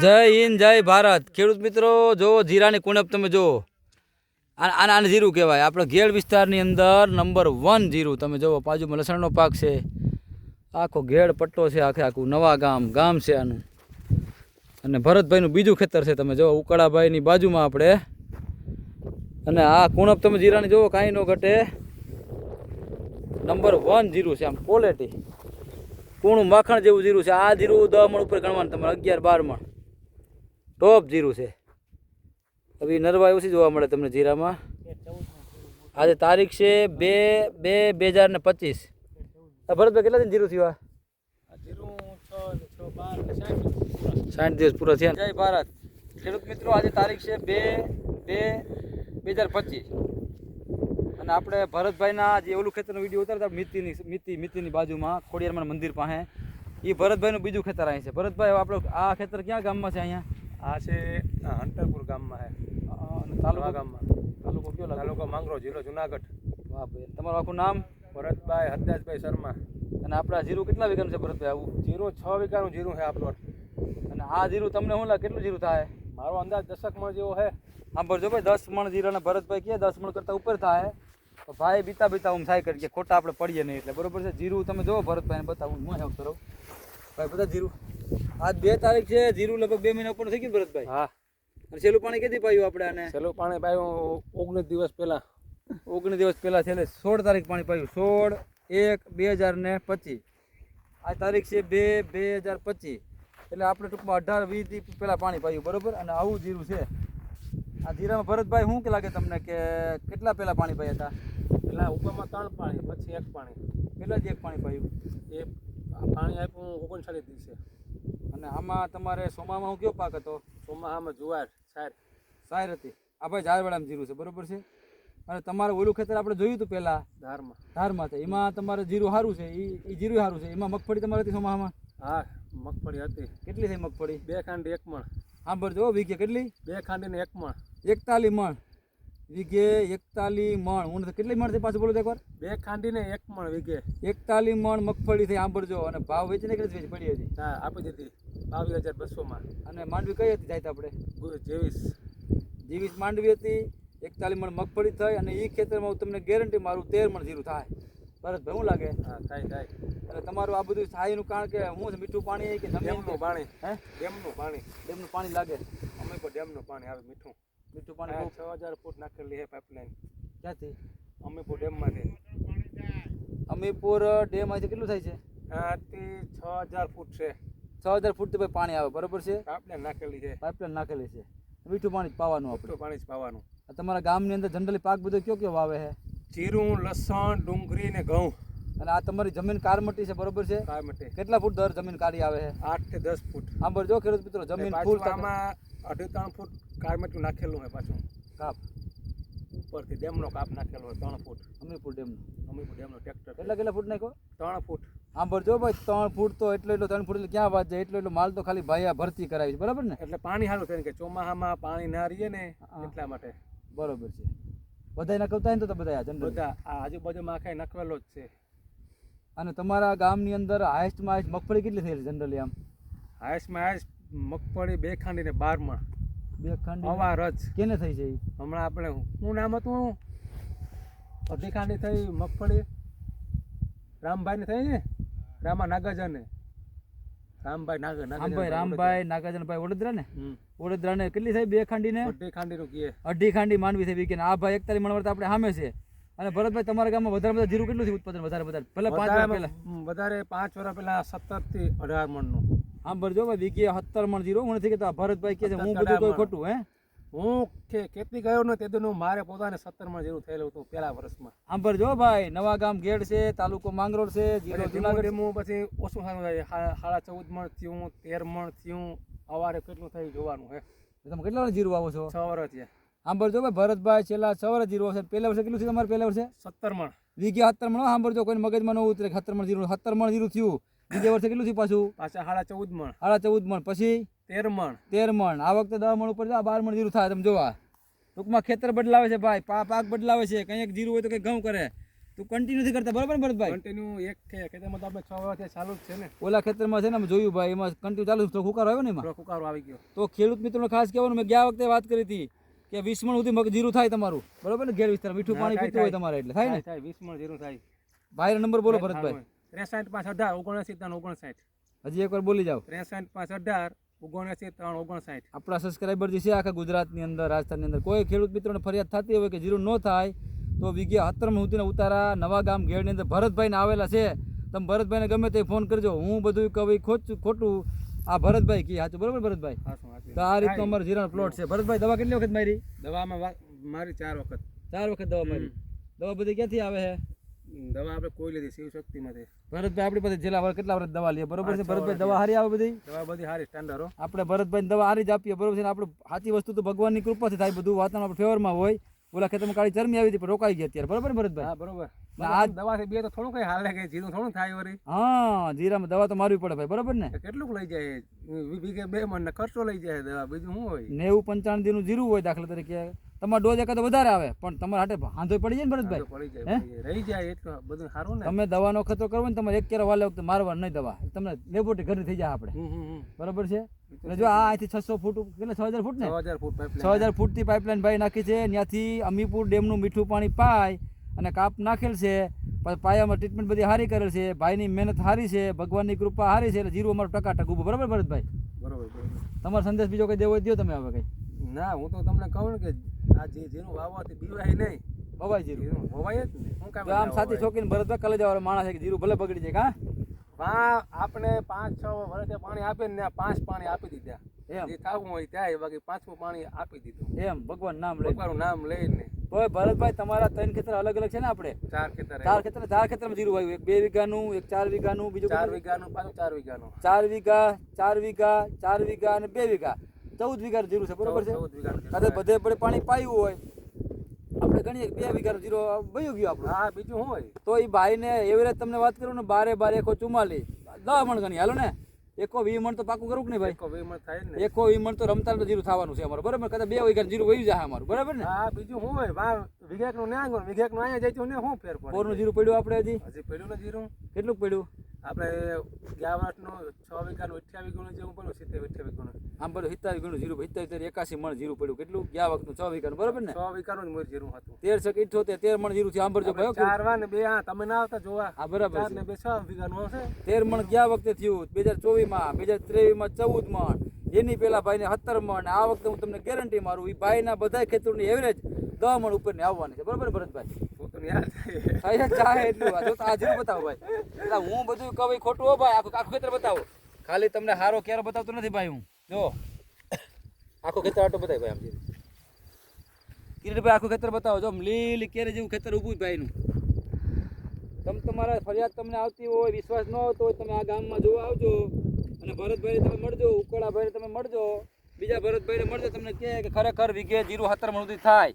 જય હિન્દ, જય ભારત. ખેડૂત મિત્રો, જો જીરાની કુણપ તમે આ- આને આને જીરું કહેવાય. આપણે ઘેડ વિસ્તારની અંદર નંબર વન જીરું તમે જુઓ, બાજુમાં લસણનો પાક છે. આખો ઘેડ પટ્ટો છે, આખે આખું નવા ગામ ગામ છે આનું. અને ભરતભાઈનું બીજું ખેતર છે, તમે જુઓ, ઉકાળાભાઈની બાજુમાં આપણે. અને આ કુણપ તમે જીરાની જુઓ, કાંઈ ન ઘટે. નંબર વન જીરું છે, આમ ક્વોલિટી કૂણું માખણ જેવું જીરું છે. આ જીરું દસ મણ ઉપર ગણવાનું તમારે અગિયાર બાર મણ. ટોપ જીરું છે. હવે ઈ નરવા ઓછી જોવા મળે તમને જીરામાં. આજે તારીખ છે બે બે બે હજાર ને પચીસ. ભરતભાઈ કેટલા દિન જીરું થયું આ? સાઠ. દિવસ પૂરા થયા જય ભારત. ખેડૂત મિત્રો આજે તારીખ છે બે બે બે હજાર પચીસ. અને આપણે ભરતભાઈના જે ઓલું ખેતરનો વીડિયો ઉતારતા મિતિની મિતિ મિતિની બાજુમાં ખોડિયારમાં મંદિર પાસે. એ ભરતભાઈનું બીજું ખેતર અહીં છે. ભરતભાઈ આપણો આ ખેતર ક્યાં ગામમાં છે અહીંયા? આ છે હંટરપુર ગામમાં છે. અને તાલુકા? ગામમાં. તાલુકો કયો તાલુકો માંગરો જિલ્લો જુનાગઢ. વાહ ભાઈ તમારું આખું નામ? ભરતભાઈ હરદાસભાઈ શર્મા. અને આપણા જીરું કેટલા વીઘાનું છે ભરતભાઈ આવું? જીરું છ વીઘાનું જીરું છે આપણું અને આ જીરું તમને શું લાગે? કેટલું જીરું થાય? મારો અંદાજ દશક મણ જેવો છે. સાંભળજો ભાઈ દસ મણ જીરાને ભરતભાઈ કહે દસ મણ કરતાં ઉપર થાય. તો ભાઈ બીતા બીતા હું થાય કરી કે ખોટા આપણે પડીએ નહીં એટલે બરોબર છે. જીરું તમે જોવો ભરતભાઈને બતાવું હું હેલ્પ કરો ભાઈ બધા જીરું. આજ બે તારીખ છે જીરું લગભગ બે મહિના ઉપર થઈ ગયું ભરતભાઈ? હા. અને છેલ્લું પાણી કેદી પાયું આપણે આને? છેલ્લું પાણી પાયું ઓગણીસ દિવસ પહેલા. ઓગણીસ દિવસ પહેલાં છેલ્લે સોળ તારીખ પાણી પાયું. સોળ એક બે હજાર ને પચીસ. આ તારીખ છે બે બે હજાર પચીસ. એટલે આપણે ટૂંકમાં અઢાર વીસ પહેલાં પાણી પાયું બરોબર? અને આવું જીરું છે. આ જીરામાં ભરતભાઈ શું કે લાગે તમને કે કેટલા પહેલાં પાણી પાયા હતા? પેલા ઉપરમાં ત્રણ પાણી પછી એક પાણી. પહેલાં જ એક પાણી પાયું? એ પાણી આપ્યું ઓગણચાલીસ દિવસે. અને આમાં તમારે સોમામાં હું કયો પાક હતો? ચોમાસામાં જુવાર સાર. સાયર હતી. આ ભાઈ ઝારવાડામાં જીરું છે બરોબર છે? અને તમારું ઓલું ખેતર આપણે જોયું હતું પહેલાં? ધારમાં. ધારમાં છે. એમાં તમારે જીરું સારું છે? એ એ જીરું સારું છે? એમાં મગફળી તમારે હતી સોમામાં? હા મગફળી હતી. કેટલી થઈ મગફળી? બે ખાંડ એક મણ. સાંભળજો વીઘે કેટલી? બે ખાંડીને એક મણ. એકતાલી મણ. વીઘે એકતાલી મણ. હું કેટલી મણ થઈ પાછું બોલું એકવાર? બે ખાંડીને એક મણ વીઘે. એકતાલી મણ મગફળી થઈ સાંભળજો અને ભાવ વેચીને કેટલી વેચી? પડી હતી. હા આપી દીધી. બાવીસ હજાર બસોમાં અને માંડવી કઈ હતી જાય આપણે? જેવીસ. જેવીસ માંડવી હતી એકતાલી મણ મગફળી થઈ અને એ ખેતરમાં હું તમને ગેરંટી મારું તેર મણ જીરું થાય. બરાબર શું લાગે? હા થાય થાય. એટલે તમારું આ બધું થાયનું કારણ કે હું મીઠું પાણી કે ડેમનું પાણી. હે? ડેમનું પાણી. ડેમનું પાણી લાગે? અમે પણ ડેમનું પાણી આવે મીઠું. મીઠું પાણી છ હજાર ફૂટ નાખેલી છે પાઇપલાઇન ક્યાંથી? અમે પણ ડેમમાંથી અમીપુર ડેમ અહીંથી કેટલું થાય છે? આથી છ હજાર ફૂટ છે. છ હજાર ફૂટથી ભાઈ પાણી આવે બરોબર છે? પાઇપલાઇન નાખેલી છે. પાઇપલાઇન નાખેલી છે. મીઠું પાણી જ પાવાનું આપણે. મીઠું પાણી જ પાવાનું. આ તમારા ગામની અંદર જનરલી પાક બધો કયો કયો વાવે છે? જીરું લસણ ડુંગળી ને ઘઉં. અને આ તમારી જમીન કારમટી છે બરોબર છે? કાય મટી કેટલા ફૂટ દર જમીન કાઢી આવે છે? આઠથી દસ ફૂટ. સાંભળ જો ખેડૂત મિત્રો જમીન ફૂલ આમાં અઢી ત્રણ ફૂટ કારમેટું નાખેલું હોય પાછું. કાપ. ઉપરથી ડેમનો કાપ નાખેલો હોય ત્રણ ફૂટ. અમીપુર ડેમનો. અમે ડેમનો ટ્રેક્ટર. કેટલા કેટલા ફૂટ નાખ્યો? ત્રણ ફૂટ. આંબર જો ભાઈ ત્રણ ફૂટ તો એટલો એટલો ત્રણ ફૂટ એટલે ક્યાં વાત જાય એટલો એટલો માલ તો ખાલી ભાઈ ભરતી કરાવી છે બરાબર ને? એટલે પાણી સારું થાય કે ચોમાસામાં પાણી ના રહીએ ને એટલા માટે. બરોબર છે. બધા નકવતા ને તો બધા જનરલ બધા આ આજુબાજુમાં આખા નકવેલો જ છે. અને તમારા ગામની અંદર હાઈસ્ટમાં હાઈસ્ટ મગફળી કેટલી થઈ જનરલી આમ? હાઈસમાં હાઈસ્ટ મગફળી બે ખાંડી ને બારમાં બે ખાંડી અવાર જ. કેને થઈ છે હમણાં આપણે હું નામ હતું અઢી ખાંડી થઈ મગફળી. રામભાઈ ને થઈ ને? રામા નાગાજને રામભાઈ નાગર રામભાઈ રામભાઈ નાગાજનભાઈ વડોદરા ને વડોદરા ને કેટલી થઈ? બે ખાંડી ને અઢી ખાંડીનું કીએ અઢી ખાંડી માનવી થઈ કે આ ભાઈ એકતાલી મણ આપણે સામે છે. અને ભરતભાઈ તમારા ગામમાં વધારે બધા જીરું કેટલું થયું ઉત્પાદન? વધારે વધારે. પહેલા પાંચ વર્ષ પહેલા. વધારે પાંચ વર્ષ પહેલા સત્તરથી અઢાર મણનું આમ ભરજો ભાઈ વીકે સત્તર મણ જીરો. મને થઈ કહેતા ભરતભાઈ કે છે હું બધું કોઈ ખોટું હે? હું ખે- ખેતી ગયો ને તેદુનું મારે પોતાને સત્તર મણ જેવું થયેલું હતું પહેલા વર્ષમાં. સાંભળજો ભાઈ નવા ગામ ગેડ છે તાલુકો માંગરોળ છે ધીમું જુનાગઢ ધીમું પછી ઓછું સારું થાય. સાડા ચૌદ મણ થયું તેર મણ થયું અવારે કેટલું થયું જોવાનું હે. તમે કેટલા વર્ષ જીરું આવો છો? છ વર્ષ છે. સાંભળજો ભાઈ ભરતભાઈ છેલ્લા છ વર્ષ જીરો છે. પહેલા વર્ષે કેટલું છે તમારે પહેલા વર્ષે? સત્તર મણ. વીઘે સત્તર મણ. સાંભળજો કોઈ મગજમાં ન ઉતરે કે સત્તર મણ જીરું સત્તર મણ જીરું થયું. બીજા વર્ષે કેટલું થયું પાછું? પાછા સાડા ચૌદ મણ સાડા ચૌદ મણ પછી? તેર મણ તેર મણ આ વખતે દસ મણ ઉપર બાર મણ જીરું થાય તમે જોવા. ટૂંકમાં ખેતર બદલાવે છે ભાઈ પાક બદલાવે છે. કંઈક જીરું હોય તો કંઈક ઘઉં કરે. તું કન્ટિન્યુ નથી કરતા બરાબર ને ભરતભાઈ? કન્ટિન્યુ એક ખેતરમાં તો આપણે છ વર્ષથી ચાલુ જ છે ને. ઓલા ખેતરમાં છે ને જોયું ભાઈ એમાં કન્ટિન્યુ ચાલુ છે. તો હુકારો આવ્યો ને એમાં? કુકારો આવી ગયો. તો ખેડૂત મિત્રોને ખાસ કહેવાનું મેં ગયા વખતે વાત કરી હતી કે વીસ મણ સુધી મગ જીરું થાય તમારું. બરોબર ને? ઘેર વિસ્તાર મીઠું પાણી પીતું હોય તમારે એટલે થાય ને? વીસ મણ જીરું થાય. ભાઈનો નંબર બોલો ભરતભાઈ. ત્રેસાઠ પાંચ અઢાર ઓગણસી ત્રણ ઓગણસાઠ. હજી એકવાર બોલી જાઓ. ત્રેસાઠ પાંચ અઢાર ઓગણસી ત્રણ ઓગણસાઠ. આપણા સબસ્ક્રાઈબર જે છે આખા ગુજરાતની અંદર રાજસ્થાનની અંદર કોઈ ખેડૂત મિત્રોને ફરિયાદ થતી હોય કે જીરું ન થાય તો વિગ્યા હતરમ સુધીના ઉતારા નવા ગામ ઘેડની અંદર ભરતભાઈને આવેલા છે. તમે ભરતભાઈને ગમે તે ફોન કરજો. હું બધું કવિ ખોટું ખોટું આ ભરતભાઈ કી સાચું બરોબર ભરતભાઈ? તો આ રીતનો અમારો જીરાનો પ્લોટ છે. ભરતભાઈ દવા કેટલી વખત મારી? દવામાં મારી ચાર વખત. ચાર વખત દવા મારી. દવા બધી ક્યાંથી આવે છે દવા આપણે કોઈ લીધી શિવ શક્તિમાંથી. ભરતભાઈ આપણી પાસે જેલા વર્ષ કેટલા વર્ષ દવા લઈએ? બરોબર છે? ભરતભાઈ દવા હારી આવે બધી? દવા બધી હારી સ્ટાન્ડર્ડ આપણે ભરતભાઈ દવા હારી જ આપીએ બરોબર છે? આપણે સાચી વસ્તુ તો ભગવાનની કૃપાથી થાય બધું વાતાવરણ આપણે ફેવરમાં હોય. ઓલા ખેતરમાં કાળી ચરમી આવી હતી પણ રોકાઈ ગઈ અત્યારે. બરોબર ને ભરતભાઈ? હા બરોબર. આ- દવાથી બે તો થોડું કઈ હાલે કે જીરું થોડું થાય વરી હા જીરામાં દવા તો મારવી પડે ભાઈ બરોબર ને? કેટલું કેટલુંક લઈ જાય. વીઘે બે મણ ખર્ચો લઈ જાય દવા બીજું શું હોય? નેવું પંચાણું દીનું જીરું હોય દાખલા તરીકે. તમારો ડોઝ એકાદ વધારે આવે પણ તમારા હાટે હાંધો પડી જાય ને તો ભરતભાઈ. રહી જાય એટલું બધું સારું ને. તમે દવાનો ખતરો કરવો ને તમારે એક કેરો વાલે વખતે મારવા નહીં દવા. તમને લેબોરેટરી ઘરે થઈ જાય આપણે. બરોબર છે? એટલે જો આ અહીંથી છસો ફૂટ કેટલા છ હજાર ફૂટ ને? છ હજાર ફૂટ છ હજાર ફૂટથી પાઇપલાઇન ભાઈ નાખી છે. ત્યાંથી અમીપુર ડેમનું મીઠું પાણી પાય અને કાપ નાખેલ છે. પછી પાયામાં ટ્રીટમેન્ટ બધી સારી કરેલ છે. ભાઈની મહેનત સારી છે. ભગવાનની કૃપા સારી છે. એટલે જીરું અમારું ટકા ટક ઉભું બરાબર ભરતભાઈ? બરાબર તમારો સંદેશ બીજો કંઈ દેવો દો તમે હવે કંઈ. ના હું તો તમને કહું કે આ જે બીવાય નહીં. બવાય જીરું. જીરું જ ને શું કામ આમ સાથી છોકરીને ભરતભાઈ કલે જવાનો માણસ છે કે જીરું ભલે બગડી જાય કા આપણે પાંચ છ વર્ષે પાણી આપે ને પાંચ પાણી આપી દીધા. એમ. જે થવું હોય ત્યાં બાકી પાંચમું પાણી આપી દીધું. એમ ભગવાન નામ લે ભગવાનનું નામ લઈને. તો ભરતભાઈ તમારા ત્રણ ખેતર અલગ અલગ છે ને આપણે? ચાર ખેતર ચાર ખેતર ચાર ખેતરમાં જીરું આવ્યું એક બે વીઘાનું એક ચાર વીઘાનું બીજું ચાર? વીઘાનું પાછું ચાર વીઘાનું. ચાર વીઘા ચાર વીઘા ચાર વીઘા અને બે વીઘા. ચૌદ વીઘા જીરું છે બરોબર છે? અરે બધે પડે પાણી પાયું હોય. આપણે ગણીએ બે વીઘા જીરો વયું ગયું આપણું. હા બીજું હોય? તો એ ભાઈને એવરેજ તમને વાત કરું ને બારે બારે એકો ચુમાલી દસ મણ ગણી હાલો ને? એકો વી મણ તો પાકું કરું કે નહીં ભાઈ? એકો વીમણ થાય ને. એકો વી મણ તો રમતા તો જીરું થવાનું છે અમારું બરાબર? કદાચ બે વીઘા જીરું વયું જાય અમારું બરાબર ને? હા બીજું હું હોય? વા વિઘેકનું ને આંગણ વિઘેકનું અહીંયા જાય ને શું ફેર પડે? પોરનું જીરું પડ્યું આપણે હજી? હજી પડ્યું ને જીરું? કેટલું પડ્યું? આપણે ગયા વર્ષનું છ વીઘાનું અઠ્યાવીસ ગુણું જેવું પડ્યું સિત્તેર અઠ્યાવીસ ગુણું. આમ બધું સિત્તાવીસ ગણું જીરું સિત્તેર એકાસી મણ જીરું પડ્યું. કેટલું? ગયા વખતનું છ વીઘાનું બરાબર ને? છ વીઘાનું જ મોર જીરું હતું. તેર છક ઇઠોતેર તેર મણ જીરું છે આમ ભરજો ભાઈ ચારવા ને બે હા તમે ના આવતા જોવા. હા બરાબર ને બે છ વીઘાનું આવશે. તેર મણ ગયા વખતે થયું બે હજાર ચોવીસમાં બે હજાર ત્રેવીસમાં ચૌદ મણ. એની પહેલા ભાઈને સત્તર મણ આ વખતે હું તમને ગેરંટી મારું એ ભાઈના બધા ખેતરોની એવરેજ દસ મણ ઉપરની આવવાની છે. બરાબર ભરતભાઈ? ચાહે એટલું આ તો બતાવો ભાઈ. એટલે હું બધું કહું ખોટું હો ભાઈ. આખું આખું ખેતર બતાવો. ખાલી તમને હારો ક્યારે બતાવતો નથી ભાઈ હું. જો. આખો ખેતર આટો બતાવી ભાઈ આમ કિરીટભાઈ આખું ખેતર બતાવો. જો લીલી કેરે જેવું ખેતર ઊભું જ ભાઈનું. તમે તમારા ફરિયાદ તમને આવતી હોય વિશ્વાસ ન હોતો હોય તમે આ ગામમાં જોવા આવજો. અને ભરતભાઈ તમે મળજો ઉકળાભાઈ તમે મળજો. બીજા ભરતભાઈને મળજો તમને કહે કે ખરેખર વીઘે જીરું હતર મણ થાય.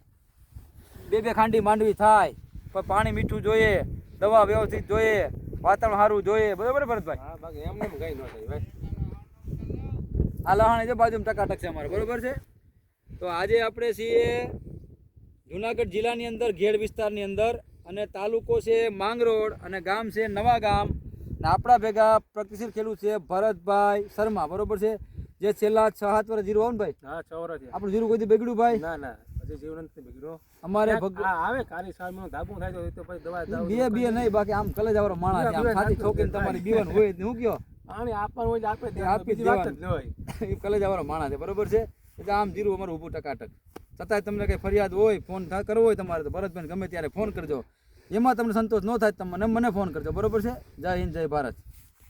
બે બે ખાંડી માંડવી થાય. પણ પાણી મીઠું જોઈએ દવા વ્યવસ્થિત જોઈએ વાતાવરણ સારું જોઈએ. બરાબર ભરતભાઈ? એમને એમ કઈ ન થાય ભાઈ. આ લહાણી છે બાજુ ટકાટક છે અમારે. બરોબર છે? તો આજે આપણે છીએ જુનાગઢ જિલ્લાની અંદર ઘેડ વિસ્તારની અંદર અને તાલુકો છે માંગરોળ અને ગામ છે નવા ગામ. ને આપણા ભેગા પ્રગતિશીલ ખેડૂત છે ભરતભાઈ શર્મા. બરોબર છે? જે છેલ્લા છ સાત વર્ષ જીરું આવું ને ભાઈ? હા છ વર્ષ આપણું જીરું કોઈ બગડ્યું ભાઈ? ના ના. હજી જીવન નથી બગડ્યો. અમારે ક્યાંક ભગ આ આવે કાલી સાલમાં ધાબું થાય તો પછી દવા દવા બે બે નહીં બાકી આમ કલેજાવાળો માણસ છે આમ બીવા- સાચી તમારી બીવન હોય હું કયો? પાણી આપવાનું હોય આપે આપી જ વાત જ હોય. એ કલેજાવાળો માણસ છે બરોબર છે? એટલે આમ જીરું અમારું ઊભું ટકાટક. છતાંય તમને કંઈ ફરિયાદ હોય ફોન કરવો હોય તમારે તો ભરતભાઈ ગમે ત્યારે ફોન કરજો. એમાં તમને સંતોષ ન થાય તમને મને મને ફોન કરજો બરોબર છે? જય હિન્દ જય ભારત.